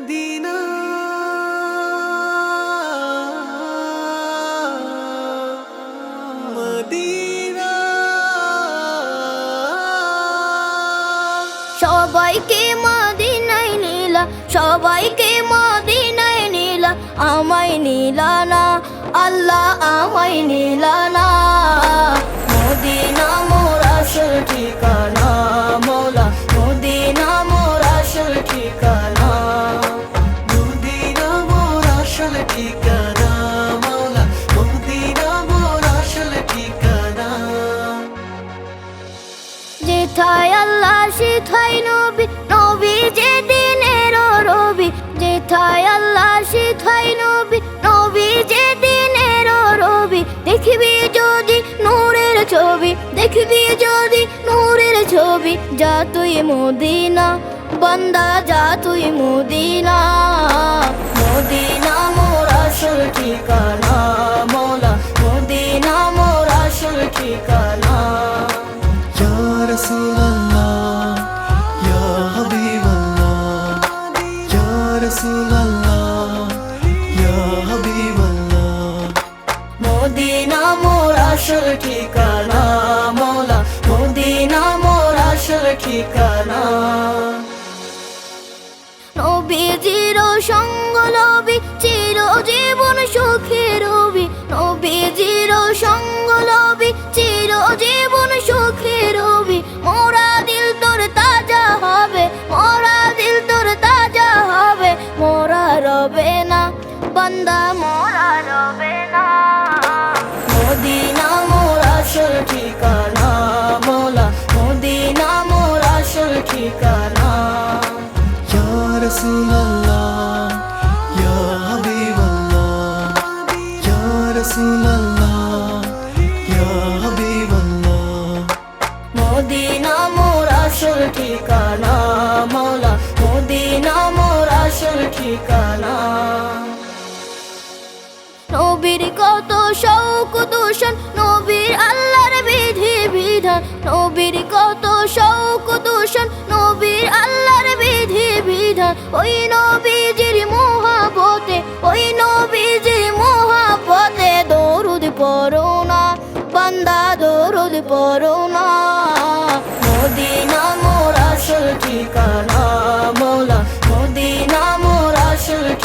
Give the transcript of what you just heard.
Medina. Medina. সবাইকে মদিনায় নিলা, সবাইকে মদিনায় নিলা, আমায় নিলা না, আল্লাহ আমায় নিলা না। নূরের ছবি যা তুই মদিনা বান্দা যা তুই মদিনা মদিনা মোর আসল ঠিকানা মোলা মদিনা মোর আসল ঠিকানা ইয়া রাসূলুল্লাহ ইয়া হাবিবাল্লাহ ইয়া রাসূলুল্লাহ ইয়া হাবিবাল্লাহ মদিনা মোর আসল ঠিকানা মোলা মদিনা মোর আসল ঠিকানা নবীজির সঙ্গ লবি সুখে রবি নবীজির সঙ্গ লবি চির সুখে রবি মোরা দিল তোর তাজা হবে, মোরা দিল তোর তাজা হবে। মোরা রবে না, বান্দা, মোরা রবে না। আসল ঠিকানা মোলা মদিনা মোর আসল ঠিকানা। নবীর কত শৌক